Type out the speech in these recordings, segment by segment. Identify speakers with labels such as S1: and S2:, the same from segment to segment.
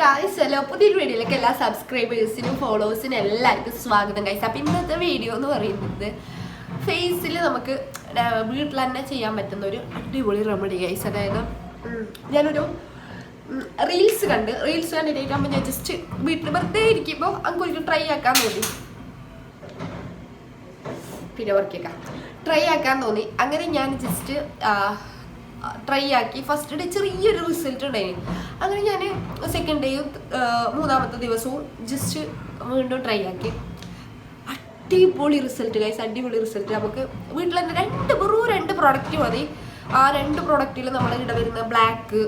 S1: Guys hello പുതിയ വീഡിയോയിലേക്ക് എല്ലാ സബ്സ്ക്രൈബേഴ്സിനും ഫോളോവേഴ്സിനും എല്ലാവർക്കും സ്വാഗതം ഗൈസ് അപ്പം ഇന്നത്തെ വീഡിയോ എന്ന് പറയുന്നത് ഫേസിൽ നമുക്ക് വീട്ടിൽ തന്നെ ചെയ്യാൻ പറ്റുന്ന ഒരു അടിപൊളി റെമഡി ഗൈസ് അതായത് ഞാനൊരു റീൽസ് കണ്ട് റീൽസ് കണ്ടിട്ടാകുമ്പോൾ ഞാൻ ജസ്റ്റ് വീട്ടിൽ വെറുതെ ഇരിക്കുമ്പോൾ അങ്ങ് ട്രൈ ആക്കാൻ തോന്നി. പിന്നെ വർക്കേക്കാം ട്രൈ ആക്കാൻ തോന്നി. അങ്ങനെ ഞാൻ ജസ്റ്റ് ട്രൈ ആക്കി. ഫസ്റ്റ് ഡേ ചെറിയൊരു റിസൾട്ട് ഉണ്ടായിരുന്നു അങ്ങനെ ഞാൻ സെക്കൻഡ് ഡേയും മൂന്നാമത്തെ ദിവസവും ജസ്റ്റ് വീണ്ടും ട്രൈ ആക്കി. അടിപൊളി റിസൾട്ട് ഗൈസ് അടിപൊളി റിസൾട്ട് നമുക്ക് വീട്ടിൽ തന്നെ രണ്ട് വെറും രണ്ട് പ്രോഡക്റ്റ് മതി. ആ രണ്ട് പ്രോഡക്റ്റിൽ നമ്മൾ ഇവിടെ വരുന്ന ബ്ലാക്ക്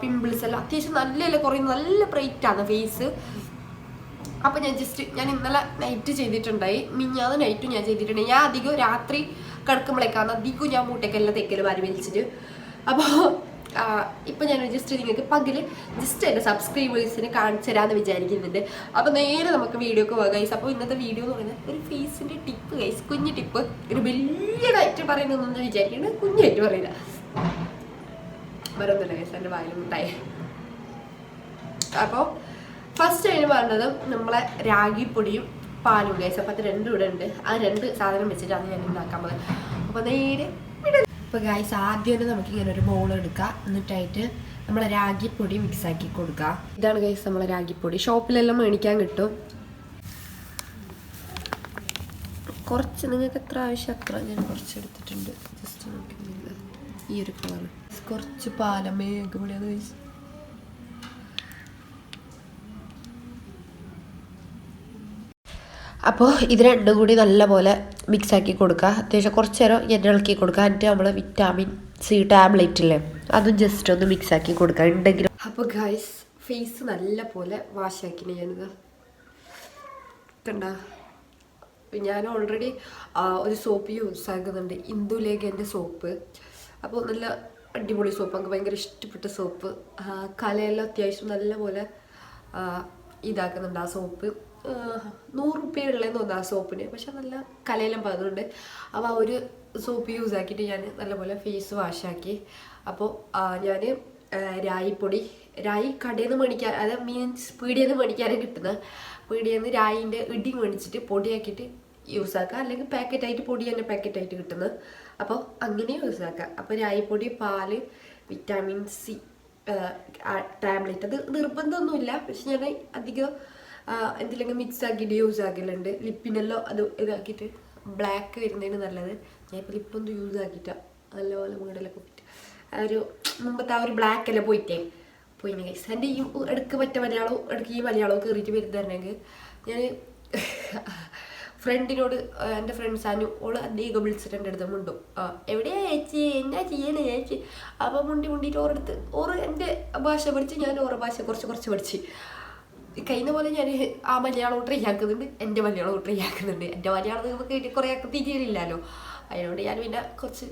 S1: പിമ്പിൾസ് എല്ലാം അത്യാവശ്യം നല്ല കുറേ നല്ല ബ്രൈറ്റാണ് ഫേസ് അപ്പം ഞാൻ ജസ്റ്റ് ഞാൻ ഇന്നലെ നൈറ്റ് ചെയ്തിട്ടുണ്ടായി. മിഞ്ഞാന്ന് നൈറ്റും ഞാൻ ചെയ്തിട്ടുണ്ടായി ഞാൻ അധികം രാത്രി കിടക്കുമ്പോഴേക്കാണ് അധികം ഞാൻ മൂട്ടയ്ക്കെല്ലാം തെക്കൽ വാരി വലിച്ചിട്ട്. അപ്പോൾ ഇപ്പം ഞാൻ ജസ്റ്റ് നിങ്ങൾക്ക് പകൽ ജസ്റ്റ് എന്റെ സബ്സ്ക്രൈബേഴ്സിന് കാണിച്ചു തരാമെന്ന് വിചാരിക്കുന്നുണ്ട്. അപ്പോൾ നേരെ നമുക്ക് വീഡിയോ ഒക്കെ പോകാം ഗൈസ് അപ്പോൾ ഇന്നത്തെ വീഡിയോ എന്ന് പറയുന്നത് ഒരു ഫേസിന്റെ ടിപ്പ് ഗൈസ് കുഞ്ഞു ടിപ്പ് ഒരു വലിയതായിട്ട് പറയുന്നതെന്ന് വിചാരിക്കുന്നത് കുഞ്ഞായിട്ട് പറയില്ല വേറൊന്നുമില്ല ഗൈസ് എന്റെ വായിലുണ്ടായി അപ്പോൾ ഫസ്റ്റ് അതിന് പറഞ്ഞത് നമ്മളെ രാഗിപ്പൊടിയും പാലും ഗൈസ് അപ്പോൾ അത് രണ്ടും ഇവിടെ ഉണ്ട്. ആ രണ്ട് സാധനം വെച്ചിട്ടാണ് ഞാൻ ഉണ്ടാക്കാൻ പോകുന്നത്. അപ്പോൾ നേരെ അപ്പോൾ ഗൈസ് ആദ്യം തന്നെ നമുക്ക് ഇങ്ങനെ ഒരു ബോൾ എടുക്കുക എന്നിട്ടായിട്ട് നമ്മൾ രാഗിപ്പൊടി മിക്സ് ആക്കി കൊടുക്കുക ഇതാണ് ഗൈസ് നമ്മളെ രാഗിപ്പൊടി. ഷോപ്പിലെല്ലാം മേടിക്കാൻ കിട്ടും. കുറച്ച് നിങ്ങൾക്ക് എത്ര ആവശ്യം അത്ര ഞാൻ കുറച്ച് എടുത്തിട്ടുണ്ട് ജസ്റ്റ് നോക്കി ഈ ഒരു കളർ കുറച്ച് പാലമേ ഒക്കെ കഴിച്ച് അപ്പോൾ ഇത് രണ്ടും കൂടി നല്ലപോലെ മിക്സ് ആക്കി കൊടുക്കുക അത്യാവശ്യം കുറച്ച് നേരം എണ്ണ ഇളക്കി കൊടുക്കുക എന്നിട്ട് നമ്മൾ വിറ്റാമിൻ സി ടാബ്ലറ്റ് ഇല്ലേ അതും ജസ്റ്റ് ഒന്ന് മിക്സ് ആക്കി കൊടുക്കുക ഉണ്ടെങ്കിൽ അപ്പോൾ ഗൈസ് ഫേസ് നല്ലപോലെ വാഷാക്കിന് ഞാനിത്. കണ്ട? ഞാൻ ഓൾറെഡി ഒരു സോപ്പ് യൂസ് ആക്കുന്നുണ്ട്. ഇന്ദുലേഖന്റെ സോപ്പ് അപ്പോൾ നല്ല അടിപൊളി സോപ്പ് എനിക്ക് ഭയങ്കര ഇഷ്ടപ്പെട്ട സോപ്പ് കലയെല്ലാം അത്യാവശ്യം നല്ലപോലെ ഇതാക്കുന്നുണ്ട് ആ സോപ്പ് നൂറ് ഉള്ളതെന്ന് തോന്നുന്നു ആ സോപ്പിന്. പക്ഷെ നല്ല കലയെല്ലാം പതിനുണ്ട് അപ്പോൾ ആ ഒരു സോപ്പ് യൂസ് ആക്കിയിട്ട് ഞാൻ നല്ലപോലെ ഫേസ് വാഷാക്കി അപ്പോൾ ഞാൻ രായിപ്പൊടി രായി കടയിൽ നിന്ന് മേടിക്കാൻ അതായത് മീൻസ് പീടിയിൽ നിന്ന് മേടിക്കാനാണ് കിട്ടുന്നത് പീടിയിൽ നിന്ന് രായിന്റെ ഇടി മേടിച്ചിട്ട് പൊടിയാക്കിയിട്ട് യൂസ് ആക്കുക അല്ലെങ്കിൽ പാക്കറ്റായിട്ട് പൊടി തന്നെ പാക്കറ്റായിട്ട് കിട്ടുന്നത് അപ്പോൾ അങ്ങനെ യൂസ് ആക്കുക അപ്പോൾ രായിപ്പൊടി പാൽ വിറ്റാമിൻ സി ടാബ്ലറ്റ്. അത് നിർബന്ധമൊന്നുമില്ല. പക്ഷെ ഞാൻ അധികം എന്തെങ്കിലും മിക്സ് ആക്കിയിട്ട് യൂസ് ആക്കലുണ്ട്. ലിപ്പിനെല്ലാം അത് ഇതാക്കിയിട്ട് ബ്ലാക്ക് വരുന്നതിന് നല്ലത്. ഞാൻ ഇപ്പോൾ ലിപ്പൊന്നും യൂസ് ആക്കിയിട്ടാണ് നല്ലപോലെ വീടെല്ലാം പോയിട്ട്. ആ ഒരു മുമ്പത്തെ ആ ഒരു ബ്ലാക്ക് എല്ലാം പോയിട്ടേ? പോയിന് ഗൈസ് എന്റെ ഈ ഇടയ്ക്ക് പറ്റ മലയാളവും ഇടയ്ക്ക് ഈ മലയാളവും കയറിയിട്ട് വരുന്നുണ്ടെങ്കിൽ ഞാൻ ഫ്രണ്ടിനോട് എന്റെ ഫ്രണ്ട്സ് അനു ഓൾ അധികം വിളിച്ചിട്ട് എന്റെ അടുത്ത് മുണ്ടും. എവിടെയാ ചേച്ചി? എന്നാ ചെയ്യണേ ചേച്ചി? അപ്പോൾ മുണ്ടി മുണ്ടിയിട്ട് ഓരെടുത്ത് ഓറ് എന്റെ ഭാഷ പഠിച്ച് ഞാൻ ഓരോ ഭാഷ കുറച്ച് കുറച്ച് പഠിച്ച്. കഴിഞ്ഞ പോലെ ഞാൻ ആ മലയാളം ട്രൈ ആക്കുന്നുണ്ട് എന്റെ മലയാളം ട്രൈ ആക്കുന്നുണ്ട് എന്റെ മലയാളം കേട്ട് കുറേ തിരിയില്ലല്ലോ അതിനോട് ഞാൻ പിന്നെ കുറച്ച്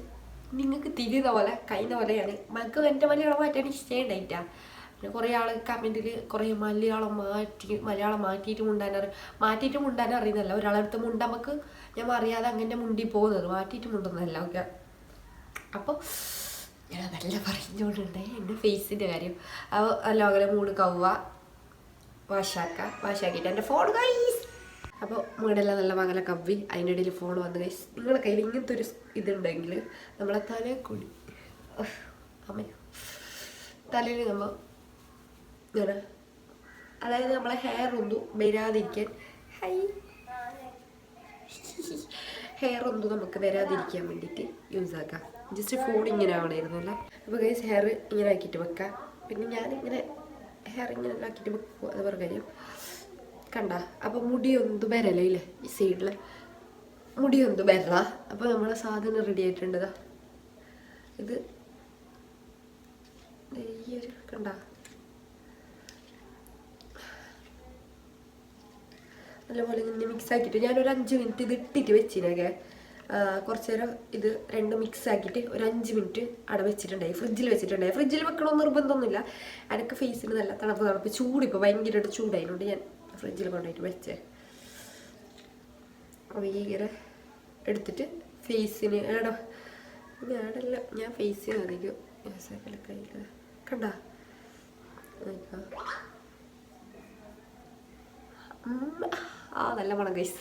S1: നിങ്ങൾക്ക് തിരിയുന്ന പോലെ കഴിഞ്ഞ പോലെയാണ് മക്ക് എന്റെ മലയാളം മാറ്റാൻ ഇഷ്ടമുണ്ടായിട്ടാ പിന്നെ കുറേ ആൾ കമന്റിൽ കുറേ മലയാളം മാറ്റി മലയാളം മാറ്റിയിട്ട് മുണ്ടാൻ അറി മാറ്റിയിട്ട് മുണ്ടാൻ അറിയുന്നല്ല ഒരാളടുത്ത് മുണ്ട നമുക്ക് ഞാൻ അറിയാതെ അങ്ങനെ മുണ്ടി പോകുന്നത് മാറ്റിയിട്ട് മുണ്ടുന്നതല്ല ഓക്കെ അപ്പോൾ ഞാൻ അതല്ല പറഞ്ഞുകൊണ്ടുണ്ടേ എന്റെ ഫേസിന്റെ കാര്യം. അപ്പോൾ അല്ല അങ്ങനെ മൂട് കవ్വ വാഷാക്ക വാഷാക്കിയിട്ട് എന്റെ ഫോൺ കൈസ് അപ്പോൾ മുകളിലെല്ലാം നല്ല മകല കവി. അതിന്റെ ഇടയിൽ ഫോൺ വന്ന് കൈസ് നിങ്ങളുടെ കയ്യിൽ ഇങ്ങനത്തെ ഒരു ഇതുണ്ടെങ്കിൽ നമ്മളെ തല കൂടി. അമ്മ. തലയിൽ നമ്മൾ ഇങ്ങനെ അതായത് നമ്മളെ ഹെയർ ഒന്നും വരാതിരിക്കാൻ. ഹൈ. ഹെയർ ഒന്നും നമുക്ക് വരാതിരിക്കാൻ വേണ്ടിയിട്ട് യൂസ് ആക്കാം. ജസ്റ്റ് ഫോൺ ഇങ്ങനെ ആവണമായിരുന്നല്ലോ അപ്പോൾ ഗൈസ് ഹെയർ ഇങ്ങനെ ആക്കിയിട്ട് വെക്കാം. പിന്നെ ഞാനിങ്ങനെ ഹെയർ ഇങ്ങനെ ആക്കിയിട്ട് വെക്കും അത് പറഞ്ഞു കണ്ട അപ്പോൾ മുടിയൊന്നും വരലയില്ലേ ഈ സൈഡിൽ മുടിയൊന്നും വരല. അപ്പോൾ നമ്മളെ സാധനം റെഡി ആയിട്ടുണ്ടതാ ഇത് കണ്ട. നല്ലപോലെ ഇങ്ങനെ മിക്സ് ആക്കിയിട്ട് ഞാനൊരു അഞ്ച് മിനിറ്റ് ഇത് ഇട്ടിട്ട് വെച്ചിനൊക്കെ കുറച്ച് നേരം ഇത് രണ്ടും മിക്സ് ആക്കിയിട്ട് ഒരു അഞ്ച് മിനിറ്റ് അവിടെ വെച്ചിട്ടുണ്ടായി. ഫ്രിഡ്ജിൽ വെച്ചിട്ടുണ്ടായി. ഫ്രിഡ്ജിൽ വെക്കണമെന്ന് നിർബന്ധമൊന്നുമില്ല. എനിക്ക് ഫേസിന് നല്ല തണുപ്പ് തണുപ്പ്. ചൂട് ഇപ്പോൾ ഭയങ്കരമായിട്ട് ചൂടായതുകൊണ്ട് ഞാൻ ഫ്രിഡ്ജിൽ കൊണ്ടുപോയിട്ട് വെച്ചേ. ഭയങ്കര എടുത്തിട്ട് ഫേസിന് എടോ ഞാനല്ല ഞാൻ ഫേസിന് അധികം കണ്ട? ആ നല്ല മണം കൈസ്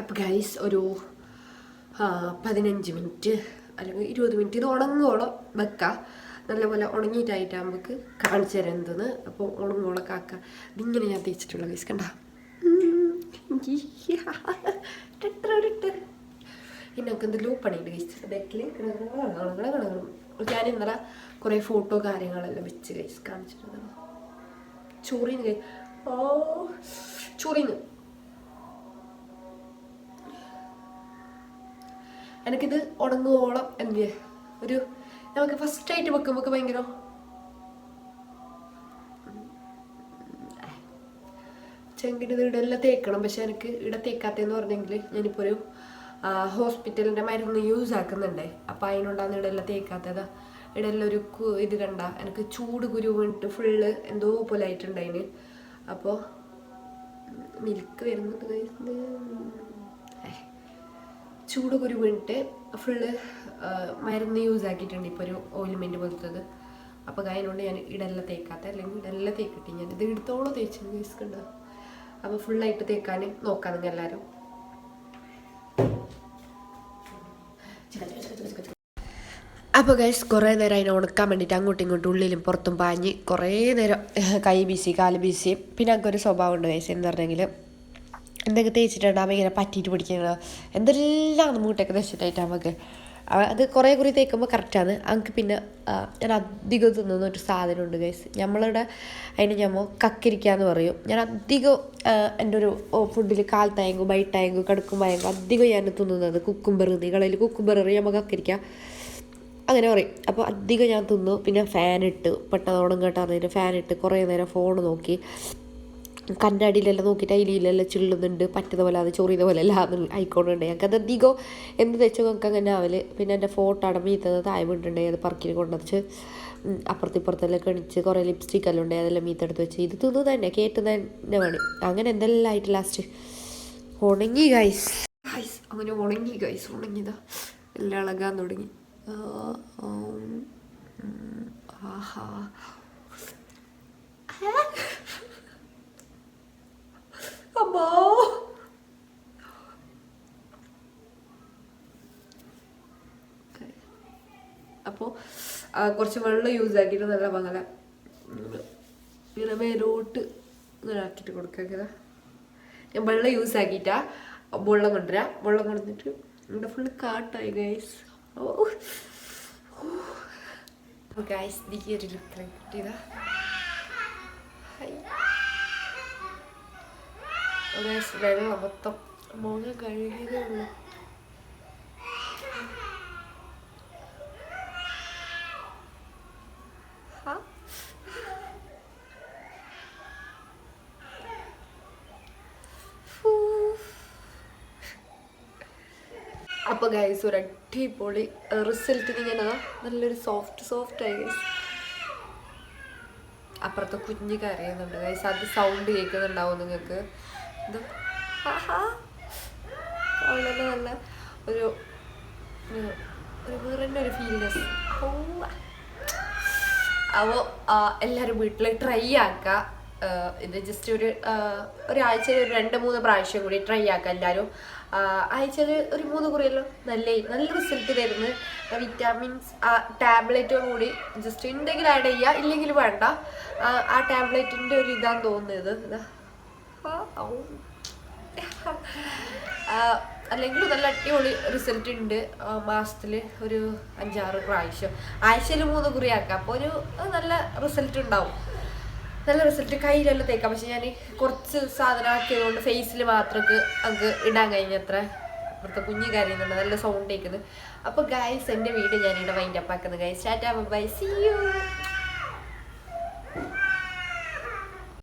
S1: അപ്പോൾ ഗൈസ് ഒരു പതിനഞ്ച് മിനിറ്റ് അല്ലെങ്കിൽ ഇരുപത് മിനിറ്റ് ഇത് ഉണങ്ങോളം വെക്കാം. നല്ലപോലെ ഉണങ്ങിയിട്ടായിട്ട് നമുക്ക് കാണിച്ചു തരാം എന്തെന്ന് അപ്പോൾ ഉണങ്ങോളം കാക്ക. ഇതിങ്ങനെ ഞാൻ തേച്ചിട്ടുള്ള ഗൈസ് കണ്ട. എന്നൊക്കെ ലൂപ്പ് പണിയുണ്ട് ഗൈസ് ഞാൻ ഇന്നലെ കുറേ ഫോട്ടോ കാര്യങ്ങളെല്ലാം വെച്ച് ഗൈസ് കാണിച്ചിട്ടുണ്ട്. ചോറിന്ന് ഓ ചോറിന്ന് എനിക്കിത് ഉണങ്ങുവോളം എന്ത് ഒരു നമുക്ക് ഫസ്റ്റ് ആയിട്ട് വെക്കുമ്പോൾ ഭയങ്കര? ചെങ്കിന് ഇത് ഇടെല്ലാം തേക്കണം പക്ഷെ എനിക്ക് ഇട തേക്കാത്തതെന്ന് പറഞ്ഞെങ്കിൽ ഞാനിപ്പോൾ ഒരു ഹോസ്പിറ്റലിന്റെ മരുന്ന് യൂസ് ആക്കുന്നുണ്ടേ. അപ്പം അതിനുണ്ടാകുന്ന ഇടെല്ലാം തേക്കാത്തതാ. ഇടെല്ലാം ഒരു ഇത് കണ്ട എനിക്ക് ചൂട് കുരു വീണിട്ട് ഫുള്ള് എന്തോ പോലെ ആയിട്ടുണ്ട് അതിന്. അപ്പോൾ മിൽക്ക് വരുന്നുണ്ട് guys. ചൂട് കുരു വീണിട്ട് ഫുള്ള് മരുന്ന് യൂസ് ആക്കിയിട്ടുണ്ട് ഇപ്പോൾ ഒരു ഓയിൽമെന്റ് പോലത്തത്. അപ്പോൾ അതിനോണ്ട് ഞാൻ ഇടല്ല തേക്കാത്ത. അല്ലെങ്കിൽ ഇടല്ല തേക്കിട്ട് ഞാൻ. ഇത് എടുത്തോളം തേച്ചു വേസ്ക്കുണ്ട് അപ്പോൾ ഫുള്ളായിട്ട് തേക്കാൻ നോക്കാം നിങ്ങൾ എല്ലാവരും അപ്പോൾ ഗൈസ് കുറേ നേരം അതിനെ ഉണക്കാൻ വേണ്ടിയിട്ട് അങ്ങോട്ടും ഇങ്ങോട്ടും ഉള്ളിലും പുറത്തും പാഞ്ഞ് കുറേ നേരം കൈ ബീസി കാൽ ബീസി പിന്നെ അങ്ങൊരു സ്വഭാവം ഉണ്ട് ഗൈസ് എന്ന് പറഞ്ഞെങ്കിൽ എന്തൊക്കെ തേച്ചിട്ടുണ്ടാകുമ്പോൾ ഇങ്ങനെ പറ്റിയിട്ട് പിടിക്കുന്നത്? എന്തെല്ലാം മൂട്ടൊക്കെ തേച്ചിട്ടായിട്ട് നമുക്ക് അത് കുറേ കുറി തേക്കുമ്പോൾ കറക്റ്റാണ് അങ്ങക്ക് പിന്നെ ഞാൻ അധികം തിന്നുന്ന ഒരു സാധനമുണ്ട് ഗൈസ് നമ്മളുടെ അതിന് ഞമ്മ കക്കിരിക്കാന്ന് പറയും. ഞാൻ അധികം എന്റെ ഒരു ഫുഡിൽ കാൽത്തായെങ്കോ ബൈട്ടായെങ്കോ കടുക്കുമ്പോയെങ്കോ അധികം ഞാൻ തിന്നുന്നത് കുക്കുംബർ നികളിൽ കുക്കുംബർ നമ്മൾ കക്കരിക്ക. അങ്ങനെ പറയും. അപ്പോൾ അധികം ഞാൻ തിന്നു. പിന്നെ ഫാനിട്ട് പെട്ടെന്ന് ഉണങ്ങട്ടാന്നതിന് ഫാൻ ഇട്ട് കുറേ നേരം ഫോൺ നോക്കി. കണ്ണാടിയിലെല്ലാം നോക്കിയിട്ട് അതിലെല്ലാം ചിള്ളുന്നുണ്ട് പറ്റുന്ന പോലെ അത് ചൊറിയുന്ന പോലെ എല്ലാം ആയിക്കോണ്ടുണ്ട് ഞങ്ങൾക്ക് അത് അധികം എന്ത് തെച്ചോ ഞങ്ങൾക്ക് അങ്ങനെ ആവൽ. പിന്നെ എന്റെ ഫോട്ടോ അടമീത്തത് താഴെ വീണ്ടുണ്ടായി അത് പറക്കിൽ കൊണ്ടുവച്ച് അപ്പുറത്തിപ്പുറത്തെല്ലാം കണിച്ച് കുറേ ലിപ്സ്റ്റിക് എല്ലാം ഉണ്ടായി അതെല്ലാം മീത്തെടുത്ത് വെച്ച്. ഇത് തിന്നു തന്നെ കേട്ട് തന്നെ വേണം അങ്ങനെ എന്തെല്ലാം ആയിട്ട് ലാസ്റ്റ് ഉണങ്ങി ഗൈസ് ഗൈസ് അങ്ങനെ ഉണങ്ങി ഗൈസ് ഉണങ്ങിയതാ. എല്ലാം ഇളകാൻ തുടങ്ങി. ആഹാ. അമ്മോ കുറച്ച് വെള്ളം യൂസ് ആക്കിയിട്ട് നല്ല മംഗല ഇങ്ങനെ മേലോട്ട് ഇങ്ങനെ ആക്കിയിട്ട് ഞാൻ വെള്ളം യൂസ് ആക്കിയിട്ടാ വെള്ളം കൊണ്ടുവരാം. വെള്ളം കൊണ്ടുവന്നിട്ട് ഇവിടെ ഫുള്ള് കാട്ടായി ഗൈസ് ഓ. ഗൈസ് നീ ഒരു ലുക്ക് കിട്ടിയതാ. വെള്ളം മൊത്തം മുഖം കഴുകിയതേ ഉള്ളൂ. ഹാ അപ്പൊ ഗൈസ് ഒരു അടിപൊളി റിസൾട്ട് ഇങ്ങനെ നല്ലൊരു സോഫ്റ്റ് സോഫ്റ്റ് ആയി ഗൈസ് അപ്പുറത്തെ കുഞ്ഞ് കരയുന്നുണ്ട്. ഗൈസ് അത് സൗണ്ട് കേൾക്കുന്നുണ്ടാവും നിങ്ങൾക്ക്. ഇത്. വളരെ നല്ല ഒരു ഒരു- വേറെ ഒരു ഫീൽനെസ് അപ്പോൾ എല്ലാവരും വീട്ടിൽ ട്രൈ ആക്കുക ഇത് ജസ്റ്റ് ഒരു ഒരാഴ്ച ഒരു രണ്ട് മൂന്ന് പ്രാവശ്യം കൂടി ട്രൈ ആക്കുക എല്ലാവരും ആഴ്ചയിൽ ഒരു മൂന്ന് കുറിയല്ലോ നല്ല നല്ല റിസൾട്ട് തരുന്ന. വിറ്റാമിൻസ് ആ ടാബ്ലറ്റും കൂടി ജസ്റ്റ് ഉണ്ടെങ്കിൽ ആഡ് ചെയ്യുക ഇല്ലെങ്കിൽ വേണ്ട. ആ, ടാബ്ലറ്റിന്റെ ഒരു ഇതാന്ന് ഇതാ. അല്ലെങ്കിൽ നല്ല അടിപൊളി റിസൾട്ട് ഉണ്ട്. മാസത്തിൽ ഒരു അഞ്ചാറ് പ്രാവശ്യം. ആഴ്ചയിൽ മൂന്ന് കുറി ആക്കാം അപ്പോൾ ഒരു നല്ല റിസൾട്ട് ഉണ്ടാവും. നല്ല റിസൾട്ട് കയ്യിലെല്ലാം തേക്കാം. പക്ഷെ ഞാൻ കുറച്ച് സാധനം ആക്കിയതുകൊണ്ട് ഫേസിൽ മാത്രമൊക്കെ അങ്ങ് ഇടാൻ കഴിഞ്ഞത്ര. ഇവിടുത്തെ കുഞ്ഞു കാര്യങ്ങളുണ്ട് നല്ല സൗണ്ട് കേൾക്കുന്നത് അപ്പോൾ ഗായ്സ് എന്റെ വീട് ഞാനിവിടെ വൈൻഡ് അപ്പ് ആക്കുന്നത് guys tata bye see you